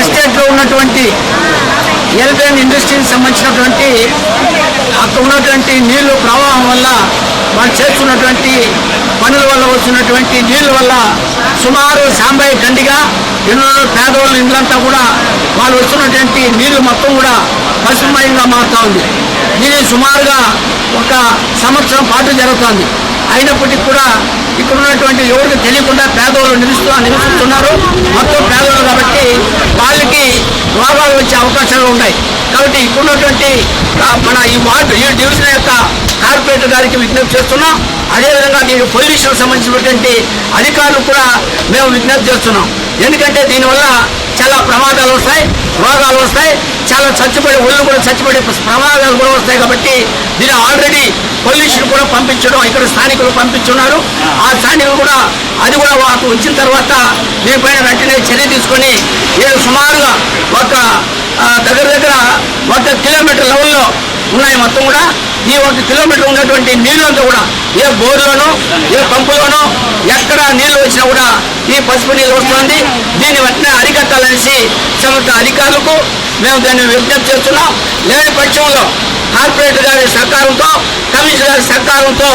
ఎస్టేట్లో ఉన్నటువంటి ఎల్బిఎన్ ఇండస్ట్రీకి సంబంధించినటువంటి అక్కడ ఉన్నటువంటి నీళ్ళు ప్రవాహం వల్ల వాళ్ళు చేస్తున్నటువంటి పనుల వల్ల వస్తున్నటువంటి నీళ్ళ వల్ల సుమారు సాంబయ్య దండిగా ఎన్నో పేదవాళ్ళ ఇండ్లంతా కూడా వాళ్ళు వస్తున్నటువంటి నీళ్ళు మొత్తం కూడా పశుమయంగా మారుతూ ఉంది. ఇది సుమారుగా ఒక సంవత్సరం పాటు జరుగుతుంది. అయినప్పటికీ కూడా ఇక్కడ ఉన్నటువంటి ఎవరికి తెలియకుండా పేదవాళ్ళు నిలుస్తూ నివసిస్తున్నారు మొత్తం పేదవాళ్ళు కాబట్టి వాళ్ళకి రోగాలు వచ్చే అవకాశాలు ఉన్నాయి. కాబట్టి ఇక్కడున్నటువంటి మన ఈ వార్డు ఈ డివిజన్ యొక్క కార్పొరేటర్ గారికి విజ్ఞప్తి చేస్తున్నాం. అదేవిధంగా దీనికి పొల్యూషన్ సంబంధించినటువంటి అధికారులు కూడా మేము విజ్ఞప్తి చేస్తున్నాం. ఎందుకంటే దీనివల్ల చాలా ప్రమాదాలు వస్తాయి రోగాలు వస్తాయి. చాలా చచ్చిపోయే ఒళ్ళు కూడా చచ్చిపోయే ప్రమాదాలు కూడా వస్తాయి కాబట్టి దీని ఆల్రెడీ పొల్యూషన్ కూడా పంపించడం ఇక్కడ స్థానికులు పంపించున్నారు. ఆ. స్థానికులు కూడా అది కూడా మాకు వచ్చిన తర్వాత దీనిపైన వెంటనే చర్య తీసుకొని వీళ్ళు సుమారుగా ఒక దగ్గర దగ్గర ఒక కిలోమీటర్ లెవెల్లో ఉన్నాయి మొత్తం కూడా. ఈ ఒక కిలోమీటర్ ఉన్నటువంటి నీళ్ళంతా కూడా ఏ బోర్లోనో ఏ పంపులోనో ఎక్కడ నీళ్ళు వచ్చినా కూడా ఈ పసుపు నీళ్ళు వస్తుంది. దీన్ని వెంటనే అరికట్టాలనేసి సంబంధిత అధికారులకు మేము దాన్ని విజ్ఞప్తి చేస్తున్నాం. లేని పక్షంలో కార్పొరేటర్ గారి సహకారంతో కమిషనర్ సహకారంతో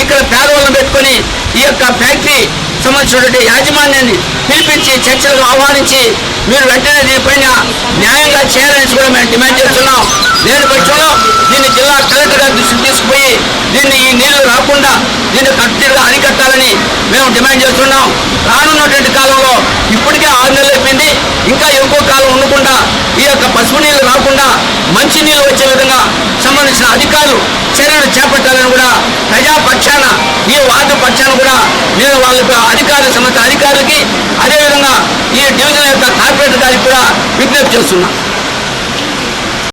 ఇక్కడ పేదవాళ్ళను పెట్టుకొని ఈ యొక్క ఫ్యాక్టరీ సంబంధించినటువంటి యాజమాన్యాన్ని పిలిపించి చర్చలకు ఆహ్వానించి మీరు వెంటనే దీనిపైన న్యాయంగా చేయాలని కూడా మేము డిమాండ్ చేస్తున్నాం. లేని పక్షంలో దీన్ని జిల్లా కలెక్టర్ గారి దృష్టికి తీసుకుపోయి దీన్ని ఈ నీళ్ళు రాకుండా దీన్ని కట్టుగా అరికట్టాలని మేము డిమాండ్ చేస్తున్నాం. రానున్నటువంటి కాలంలో ఇప్పటికే ఆరు నెలలు అయిపోయింది. ఇంకా ఎక్కువ కాలం ఉండకుండా ఈ యొక్క పసుపు నీళ్ళు రాకుండా మంచి నీళ్ళు వచ్చే విధంగా సంబంధించిన అధికారులు చర్యలు చేపట్టాలి కూడా ప్రజాపక్షాన ఈ వార్డు పక్షాన కూడా నేను వాళ్ళకి అధికారులు సంబంధించిన అధికారులకి అదేవిధంగా ఈ డివిజన్ యొక్క కార్పొరేటర్ గారికి కూడా విజ్ఞప్తి చేస్తున్నాను